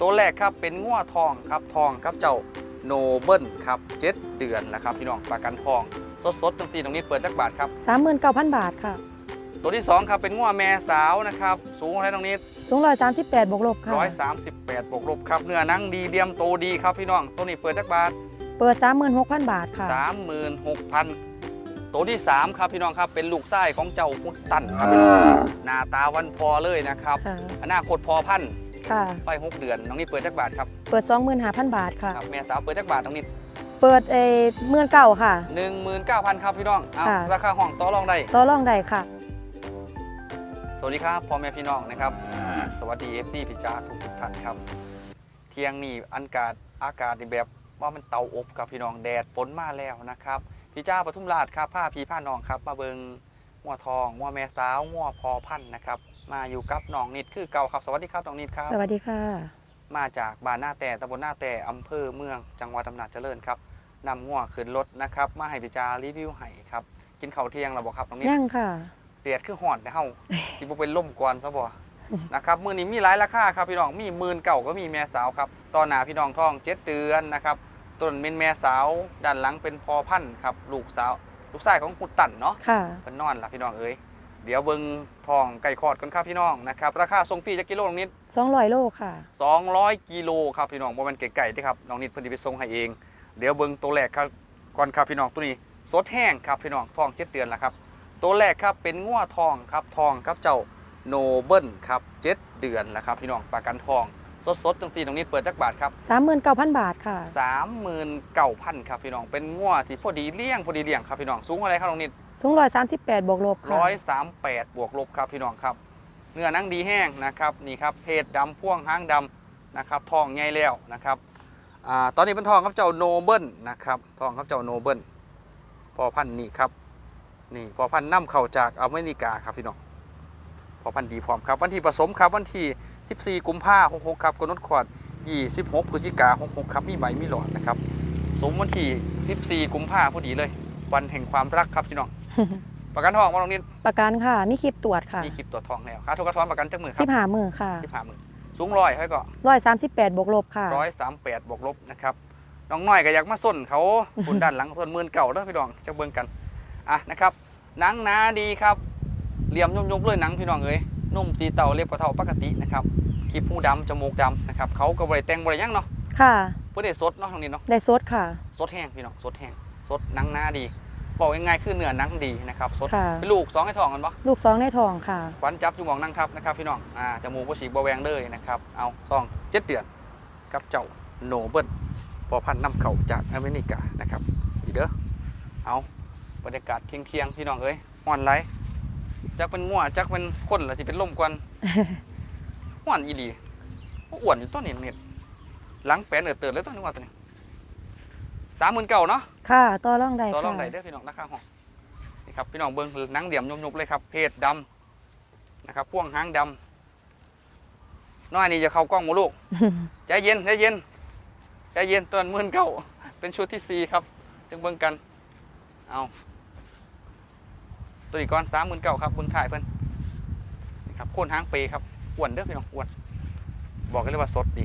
ตัวแรกครับเป็นงัวทองครับทองครับเจ้าโนเบิลครับเจ็ดเดือนแล้วครับพี่น้องประกันทอง สดๆตรงตีตรงนี้เปิดจักบาทครับสามหมื่นเก้าพันบาทค่ะ ตัวที่สองครับเป็นงัวแม่สาวนะครับสูงเท่าไหรตรงนี้สูงร้อยสามสิบแปดบวกลบค่ะร้อยสามสิบแปดบวกลบครับเนื้อหนังดีเดียมโตดีครับพี่น้องตัวนี้เปิดจักบาท เปิดสามหมื่นหกพันบาทค่ะสามหมื่นหกพันตัวที่สามครับพี่น้องครับเป็นลูกใต้ของเจ้าพุทตันครับพี่น้องหน้าตาวันพอเลยนะครับค่ะอนาคตพอพันธุ์ ค่ะ ไปหกเดือนน้องนี่เปิดจักบาทครับเปิดสองหมื่นห้าพันบาทค่ะ ครับแม่สาวเปิดจักบาทน้องนี่เปิดเอเมื่อเก่าค่ะ หนึ่งหมื่นเก้าพันครับพี่น้องเอาค่ะ ราคาห้องต่อรองได้ ต่อรองได้ค่ะ สวัสดีครับพ่อแม่พี่น้องนะครับ สวัสดีเอฟซีพี่จ้าทุกทุกท่านครับ เที่ยงนี้อากาศอากาศนี่แบบว่ามันเตาอบกับพี่น้องแดดฝนมาแล้วนะครับพี่จ้าปทุมราชครับผ้าพี่ผ้าน้องครับ มาเบิงงัวทองงัวแม่สาวงัวพอพันธุ์นะครับ มาอยู่กับน้องนิดคือเก่าครับสวัสดีครับน้องนิดครับสวัสดีค่ะ มาจากบ้านหน้าแต่ตำบลหน้าแต่อำเภอเมืองจังหวัดอำนาจเจริญครับนำงัวขึ้นรถนะครับมาให้พี่จารีวิวให้ครับกินข้าวเที่ยงเราบอกครับน้องนิดย่างค่ะเดียดคือห่อนนะเฮาสิบ่เป็นล่มกวนซะบ่นะครับมื้อนี้มีหลายราคาครับพี่น้องมีหมื่นเก่าก็มีแม่สาวครับตอนหน้าพี่น้องท้องเจ็ดเดือนนะครับต้นเป็นแม่สาวด้านหลังเป็นพอพันธุ์ครับลูกสาว ลูกชายของคุณตันเนาะค่ะเพิ่นนอนล่ะพี่น้องเอ้ย เดี๋ยวเบิ่งทองไก่คอดกันครับพี่น้องนะครับราคาส่งฟรีจักกิโลน้องนิดสองร้อยโลค่ะ 200 กิโลครับพี่น้องบ่แม่นไก่ๆเด้อครับน้องนิดเพิ่นสิไปส่งให้เอง เดี๋ยวเบิ่งตัวแรกครับก่อนครับพี่น้องตัวนี้สดแห้งครับพี่น้องทองเจ็ดเดือนแล้วครับตัวแรกครับเป็นงัวทองครับทองครับเจ้าโนเบิลครับเจ็ดเดือนแล้วครับพี่น้องประกันทองสดๆจังสีตรงนี้เปิดจักบาทครับสามหมื่นเก้าพันบาทค่ะสามหมื่นเก้าพันครับพี่น้องเป็นงัวที่พอดีเลี้ยงพอดีเลี้ยงครับพี่น้องสูงเท่าไหรครับน้องนิด สูงร้อยสามสิบแปดบวกลบค่ะร้อยสามแปดบวกลบครับพี่น้องครับ เนื้อนังดีแห้งนะครับนี่ครับเพศดำพ่วงห้างดำนะครับทองใหญ่แล้วนะครับอตอนนี้เป็นทองครับเจ้าโนเบิลนะครับทองครับเจ้าโนเบิลพอพันนี่ครับนี่พอพันธุ์นำเข้าจากอเมริกาครับพี่น้องพอพันดีพร้อมครับวันที่ผสมครับวันที่ 14 กุมภาพันธ์66ครับกนดขวด26พฤศจิกา66ครับมีใบมีหลอดนะครับสมวันที่ 14 กุมภาพันธ์พอดีเลย วันแห่งความรักครับพี่น้อง ประกันทองมาลงนิดประกันค่ะมีคลิปตรวจค่ะมีคลิปตัวจทองแล้วค่าทุกกระท้อนประกันจักหมื่นคสิรับบห้ามือค่ะที่ผ่ามือสูงร้อยให้ก็ร้อยสามสิบแปดบวกลบค่ะ ร้อยสามแปดบวกลบนะครับน้องน้อยก็อยากมาส้นเขาคุณด้านหลังส่วนหมื่นเก่าแล้วพี่น้องจะเบิ่งกันอะนะครับหนังหนาดีครับเหลี่ยมยมๆเลยหนังพี่น้องเอ้ยนุ่มสีเต่าเรียบกระเท่าปกตินะครับคลิปหูดำจมูกดำนะครับเขาก็บริแต่งบริยังเนาะค่ะเพื่อได้สดเนาะทางนี้เนาะได้ซดค่ะ สดแห้งพี่น้องสดแห้งสดหนังหนาดี บอกง่ายๆคือเนื้อหนังดีนะครับสดค่ะ เป็นลูกสองไอ้ทองกันปะลูกสองในทองค่ะขวัญจับจุงหมองนั่งทับนะครับพี่น้องอ่าจมูกบ่ฉีกบ่แหวงเลยนะครับเอาซองเจ็ดเดือนกับเจ้าโนเบิลพอพันธุ์นำเข้าจากอเมริกานะครับอีเด้อเอาบรรยากาศเที่ยงๆพี่น้องเอ้ยฮ้อนไรจักเป็นงัวจักเป็นคนละสิเป็นลมกวนฮ้อนอีหลีอ้วนอยู่ต้นนี้น้องเน็ตหลังแปนเอิดเติร์ดเลยต้นนี้ว่าตัวนี้ สามหมื่นเก่าเนาะค่ะต่อรองได้ต่อรองค่ะได้เด้อพี่น้องราคาห้องนี่ครับพี่น้องเบิ้งหนังเดี่ยมยุบๆเลยครับเพศดำนะครับพ่วงหางดำน้อยนี่จะเข้ากล้องหมูลูกใจเย็นใจเย็นใจเย็นตัวหมื่นเก้าเป็นชุดที่สี่ครับจึงเบิ้งกันเอาตัวอีกก้อนสามหมื่นเก้าครับเบิ้งถ่ายเพิ่นนี่ครับโค่นหางเปย์ครับอ้วนเด้อพี่น้องอ้วนบอกกันเลยว่าสดดี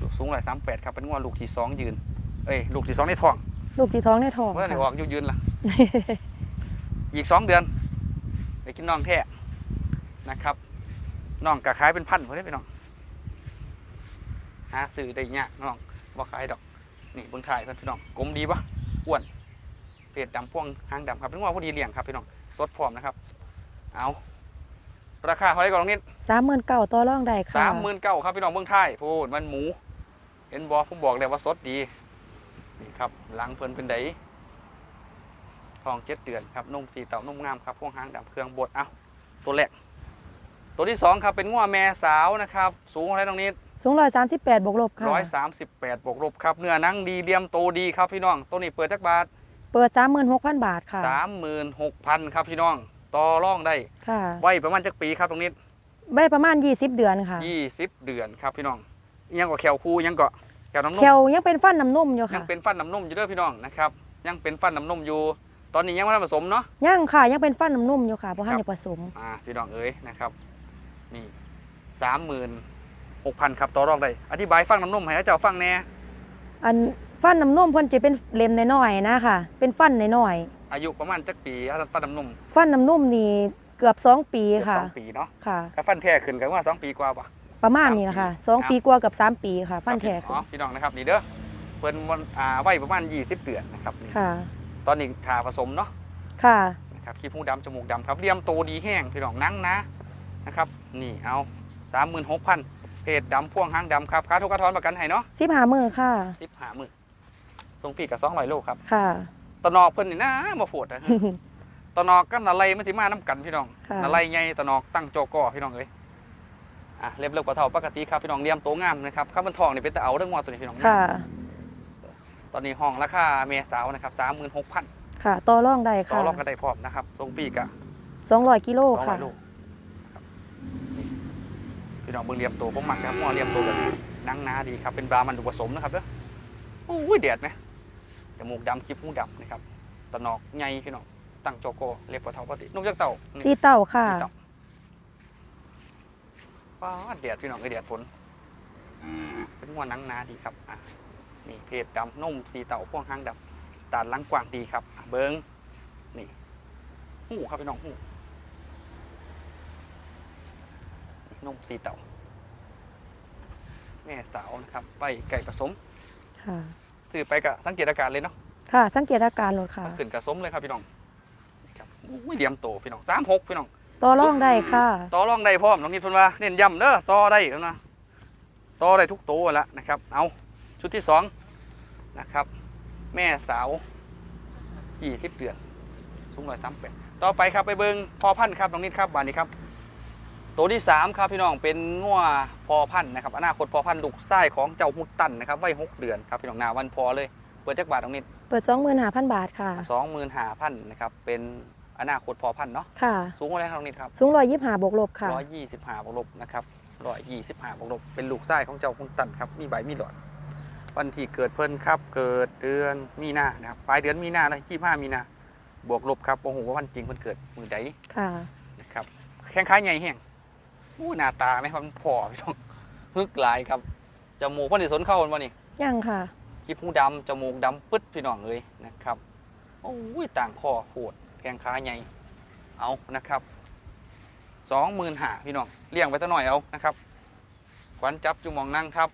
ลูกสูงหลายสามแปดครับเป็นงวลูกที่สองยืน เอ้ยลูกที่สองในท้องลูกที่ท้องในทองเมื่อไหร่อค่ะอกอยู่ยืนล่ะ อีกสองเดือนไปกินน้องแท้นะครับน้องกะขายเป็นพันคนได้ไปน้องหาซื้อได้ยากน้องบ่ขายดอก นี่เบิ่งถ่ายเพื่อนพี่น้องกลมดีปะอ้วนเพจดำพ่วงหางดำครับเป็นว่าพอดีเลี้ยงครับพี่น้องสดพร้อมนะครับ เอาราคาเท่าไหร่ก่อนน้องนิดสามหมื่นเก้าต่อรองได้ค่ะสามหมื่นเก้าครับพี่น้องเบิ่งถ่ายพูดมันหมู เห็นบอผมบอกเลยว่าสดดี นี่ครับหลังเพิ่นเป็นไดทองเจ็ดเดือนครับนุ่มสีเต่านุ่มงามครับพวกหางดำเครื่องบดเอ้าตัวแรกตัวที่สองครับเป็นงัวแม่สาวนะครับ สูงเท่าไหรตรงนี้สูงร้อยสามสิบแปดบวกลบค่ะร้อยสามสิบแปดบวกลบครับเนื้อหนังดีเลียมโตดีครับพี่น้องตัวนี้เปิดจักบาท เปิดสามหมื่นหกพันบาทค่ะสามหมื่นหกพันครับพี่น้องต่อร่องได้ค่ะไว้ประมาณจักปีครับตรงนี้ไว้ประมาณยี่สิบเดือนค่ะยี่สิบเดือนครับพี่น้องอิหยังก็แขวคูอิหยังก็ แขวน้ำนุ่เขียวมยังเป็นฟันน้ำนมอยู่ยัค่ะงเป็นฟันน้ำนุ่มอยู่เด้อพี่น้องนะครับ ยังเป็นฟันน้ำนุ่มอยู่ ตอนนี้ยังไม่ได้ผสมเนาะ ยังค่ะยังเป็นฟันน้ำนมอยู่ค่ะเพราะท่านครับได้ผสมอ่าพี่น้องเอ๋ยนะครับนี่สามหมื่นหกพันครับต่อรองได้อธิบายฟังน้ำนมให้เจ้าฟังแหน่อันฟันน้ำนมเพิ่นจะเป็นเล่มน้อยๆนะค่ะ เป็นฟันน้อยอายุประมาณจักปีถ้าฟันน้ำนมๆฟันน้ำนมนี่เกือบสองปีเกือบค่ะสองปีเนาะค่ะถ้าฟันแท้ขึ้นก็ว่าสองปีกว่าปะ ประมาณนี้นะคะสองครับปีกว่ากับสามปีค่ะ ฟันแท้อ๋อพี่น้องนะครับนี่เด้อเพิ่นวันอ่าไว้ประมาณ20เดือนนะครับนี่ค่ะ ตอนนี้ทาผสมเนาะค่ะนะครับขี้หูดำจมูกดำครับเลี่ยมโตดีแห้งพี่น้องนั่งนะนะครับ นี่เอาสามหมื่นหกพันเพจดำพ่วงหางดำครับค่าทุกกระทอนประกันให้เนาะสิบหามือค่ะสิบห้าหมื่นส่งฟรีกับสองร้อยโลครับค่ะตะนอกเพิ่นนี่นะมาโผดนะตะนอกกับนาไลมันสิมาน้ำกันพี่น้องค่ะนาไลใหญ่ตะนอกตั้งโจกอพี่น้องเอ้ย อะเล็บเล็บกว่าเท่าปกติครับพี่น้องเลี่ยมโตงามนะครับข้าวมันทองนี่เป็นตะเอาเรื่องงอตัวนี้พี่น้องค่ะ ตอนนี้ห้องราคาเมสาวนะครับสามหมื่นหกพันค่ะต่อรองได้ต่อค่ะรองกันได้พร้อมนะครับส่งฟรีกับสองร้อยกิโลสองร้ค่ะ อยโลครับนี่พี่น้องเบิ่งเลียมตัวผมมักครับหัวเลียมตัวแบบนังหนาดีครับเป็นบรามันดุผสมนะครับเด้อโอ้ยเดียดไหมจมูกดำคิ้วหูดำนะครับตะนอกใหญ่พี่น้องตั้งโจโก้เล็บกว่าเท่าปกตินุ่มจากเต่านี่ สีเต่าค่ะสีเต่า ป้าดเดียดพี่น้องเอ้ยเดียดฝนเป็นหัวหนังหนาดีครับอะนี่เพจดำนุ่มสีเต่าพ่วงหางดำตาดหลังกว้างดีครับอะเบิ้งนี่หูครับพี่น้องหูนมสีเต่า แม่สาวนะครับ ไปไก่ผสมค่ะซื้อไปกับสังเกตอาการเลยเนาะค่ะ สังเกตอาการรถค่ะขึ้นกระสมเลยครับพี่น้องนี่ครับอุ้ยเดียมโตพี่น้องสามหกพี่น้อง ต่อรองได้ค่ะ ต่อรองได้พร้อมน้องนี่เพิ่นว่าเน้นย้ำเด้อต่อได้เพิ่นว่าต่อได้ทุกโตวแล้วนะครับ เอาชุดที่สองนะครับ แม่สาวยี่สิบเดือนสูงร้อยสามแปดต่อไปครับไปเบิงพอพันธุ์ครับน้องนิดครับบานนี้ครับ ตัวที่สามครับพี่น้องเป็นงัวพอพันธุ์นะครับอนาคตพอพันธุ์ลูกไส้ของเจ้าฮุตตันนะครับวัยหกเดือนครับพี่น้องหนาวันพอเลยเปิดจักบาทตรงนี้เปิดสองหมื่นห้าพันบาทค่ะสองหมื่นห้าพันนะครับเป็น อนาคตพอพันธุ์เนาะค่ะ สูงเท่าไหรครับตรงนี้ครับสูงร้อยยี่สิบห้าบวกลบค่ะ ร้อยยี่สิบห้าบวกลบนะครับร้อยยี่สิบห้าบวกลบเป็นลูกไส้ของเจ้าฮุตตันครับมีใบมีหลอด วันที่เกิดเพิ่นครับ เกิดเดือนมีนานะครับปลายเดือนมีนาเลยยี่ห้ามีนาบวกลบครับโอ้โหว่าวันจริงเพิ่นเกิดมือใดค่ะ นะครับแข้งขาใหญ่แห้งอู้หน้าตาไหมครับมันพอพี่น้องฮึกหลายครับจมูกเพ่นสิสนเข้าวันวะนี่ยังค่ะคิ้วหูดำจมูกดำปึ๊ดพี่น้องเลยนะครับ โอ้ยต่างคอโหด แข้งขาใหญ่เอานะครับสองหมื่นหาพี่น้องเลี้ยงไว้ตั้งหน่อยเอานะครับขวัญจับจุมองนั่งครับ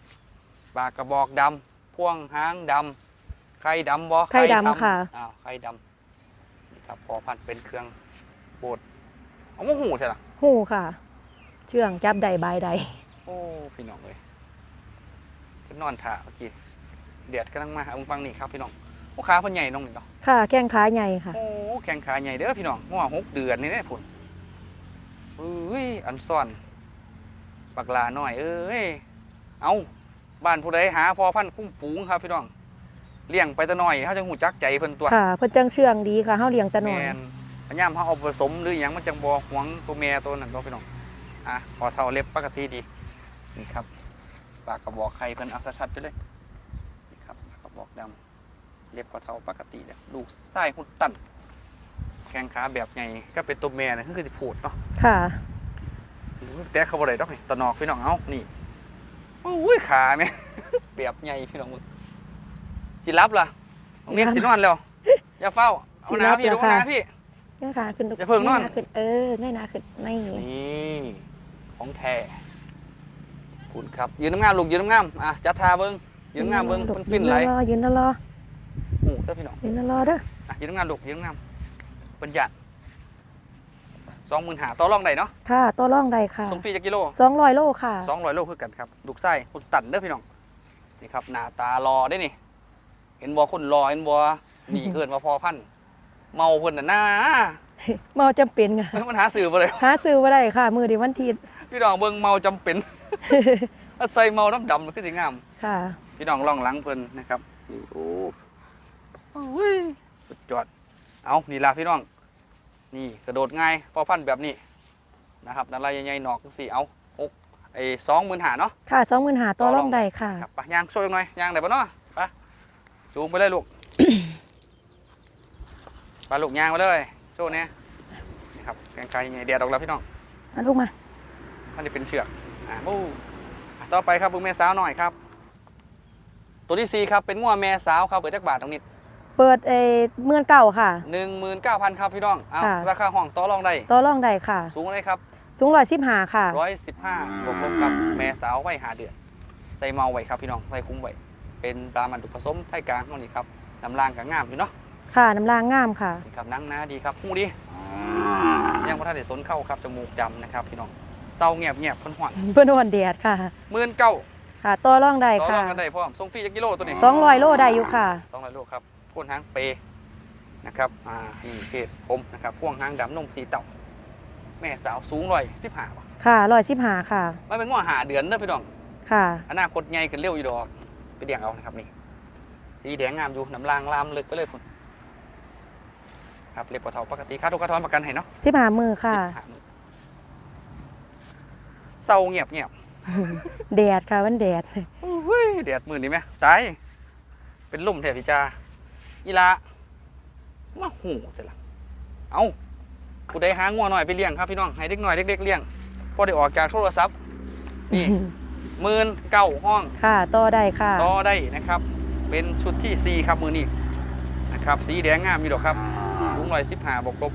ปากกระบอกดำพ่วงหางดำไข่ดำบ่ไข่ดำค่ะอ้าวไข่ดำนี่ครับพอพันธุ์เป็นเครื่องโบดเอามาหูใช่หรอหูค่ะ เชื่องจับใดบายใดโอ้พี่น้องเลยเพิ่นนอนถ่าเมื่อกี้เดียดกำลังมาเอาฟังนี่ครับพี่น้อง โอ้ขาเพิ่นใหญ่น้องนี่เนาะค่ะแข้งขาใหญ่ค่ะ โอ้แข้งขาใหญ่เด้อพี่น้องหัวหกเดือนนี่ได้ผลเอ้ยอันซ่อนปักลาหน่อย เอ้ยเอาบ้านผู้ใดหาพอพันธุ์คุ้มฝูงครับพี่น้องเลี้ยงไปแตะหน่อยเขาจะหูจักใจเพิ่นตัวค่ะเพิ่นจังเชื่องดีค่ะเฮาเลี้ยงแต่น้อยแม่นพยายามเขาเอาผสมหรืออหย่างมันจังบ่หวงตัวแม่ตัวนั้นตัวพี่น้องอะพอเท่าเล็บปกติดีนี่ครับปากกระบอกไข่เพิ่นเอาชัดๆไปเลยนี่ครับปากกระบอกดำ เล็บก็เท่าปกติเนี่ยลูกไส้หุ่นตันแข้งขาแบบใหญ่ก็เป็นตัวแม่นะคือสิพูดเนาะค่ะแต่เขาบ่ได้ดอกนี่ตะนอกพี่น้องเอ้านี่โอ้ยขาแม่แบบใหญ่พี่น้องมึงสิรับล่ะน้องเมียสินอนแล้วอย่าเฝ้าเอาหนาพี่ดูเอาหนาพี่เง่ายขาขึ้นอย่าเพิ่งนอนง่ายหาขึ้นเออง่ายหนาขึ้นไม่นี่ของแท้คุณครับยืนน้ำงามลูกยืนน้ำงามอะจัดทาเบิ้งยืนน้ำงามเบิ้งมันฟินไหลยืนรอยืนรอโอ้ เด้อพี่น้องยืนรอเด้ออะยืนน้ำงามลูกยืนน้ำงามเป็นหยัดสองหมื่นหาต่อรองได้เนาะค่ะต่อรองได้ค่ะส่งฟรีจากกิโลสองร้อยโลค่ะสองร้อยโลคือกันครับลูกไส้คุณตันเด้อพี่น้องนี่ครับหน้าตารอได้นี่ เห็นบัวคนรอเห็นบัวนี่เกินมาพอพันธุ์เมาเพิ่นน่ะหน้าเมาจำเป็นค่ะมันหาสื่อบ่เลยหาซื้อบ่ได้ค่ะ มือดีวันทีพี่น้องเบิ่งเมาจำเป็นถ้าใส่เมาน้ำดำมันคือสิงามค่ะ พี่น้องล่องหลังเพิ่นนะครับนี่โอ้โอ้ยสุดยอด เอานี่ล่ะพี่น้อง นี่กระโดดง่ายพอพันธุ์แบบนี้นะครับนาลายใหญ่ๆหนอกสี่เอาหกไอ้สองหมื่นหาเนาะ ค่ะสองหมื่นหาต่อรองได้ค่ะครับไปย่างโซ่ยังหน่อยย่างได้ปะเนาะไปจูงไปเลยลูกไปลูกย่างไปเลยโซ่เนี่ยนี่ครับแกงไก่ใหญ่เดียดออกแล้วพี่น้องมาลูกมามันจะเป็นเชือกอ่าบู้ไปต่อไปครับเบิ่งแม่สาวหน่อยครับ ตัวที่สี่ครับเป็นงัวแม่สาวครับเปิดจักบาทตรงนี้ เปิดเอเมื่อนเก่าค่ะหนึ่งหมื่นเก้าพันครับพี่น้องเอาค่ะ ราคาห้องต่อรองได้ต่อรองได้ค่ะ สูงเลยครับ สูงร้อยสิบห้าค่ะร้อยสิบห้าบวกลบครับแม่สาวไว้หาเดือนใส่เมาไว้ครับพี่น้องใส่คุ้มไว้เป็นปลามันดุผสมไทยกลางเท่านี้ครับน้ำลางกับงามอยู่เนาะค่ะน้ำลางงามค่ะ นี่ครับหนังหนาดีครับหูดียังพระท่านเดสนเข้าครับจมูกดำนะครับพี่น้องเศร้าเงียบเงียบคนหอนเพื่อนวันเดียดค่ะ หมื่นเก้าค่ะต่อรองได้ต่อรค่ะองกันได้พร้อมส่งฟรีจักกิโลตัวนี้สองร้อยโลได้อยู่ค่ะ สองร้อยโลครับ พ่นหางเปนะครับอ่านี่เพจผมนะครับพ่วงหางดำนมสีเต่า แม่สาวสูงร้อยสิบห้าค่ะร้อยสิบห้าค่ะไม่เป็นง้อหาเดือนเด้อพี่น้องค่ะอนาคตใหญ่ขึ้นเร็วอยู่ดอกไปเลี้ยงเอานะครับนี่สีแดงงามอยู่น้ำลางลามลึกไปเลยคุณครับเล็บกว่าเท่าปกติค่าทุกกระทอนประกันให้เนาะสิบห้ามือค่ะ15มื้อเศร้าเงียบเงียบแดดค่ะวันแดดเฮ้ยแดดมือนี่ไหมตายเป็นลุ่มแถบพี่จา อีลามาหูเสร็จละเอาผู้ใดหางัวหน่อยไปเลี้ยงครับพี่น้องให้เด็กหน่อยเด็กๆเลี้ยงพอได้ออกจากโทรศัพท์นี่หมื่นเก้าห้องค่ะต่อได้ค่ะต่อได้นะครับ เป็นชุดที่ 4 ครับมือนี้นะครับ สีแดงงามมีดอกครับสูงร้อยสิบห้าบวกลบ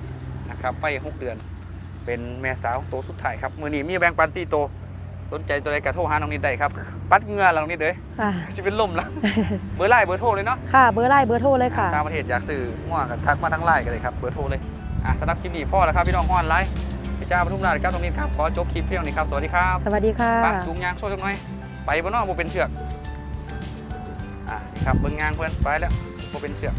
นะครับไปหกเดือน เป็นแม่สาวโตวสุดท้ายครับมือนี้มีแบงค์ปันสี่โตว สนใจตัวใดกระโทรหาน้องนิดได้ครับ ปัดเหงือเราน้องนิดเลยค่ะ จะเป็นลมแล้ว เบอร์ไลน์เบอร์โทรเลยเนาะ ค่ะ เบอร์ไล่เบอร์โทรเลยค่ะตามประเทศอยากซื้อง่วงกับทักมาทั้งไลน์กันเลยครับ เบอร์โทรเลย อะสำหรับคลิปนี้พ่อแล้วครับพี่น้องฮ้อนไลน์พี่จ้าปทุมราชครับน้องนิดครับ ขอจบคลิปเพียงนี้ครับ สวัสดีครับสวัสดีค่ะปะจูงยางโซ่จังหน่อย ไปบ่เนอกบ่เป็นเชือก อะนี่ครับเบิ่งงางเพื่อนไปแล้วบ่เป็นเชือก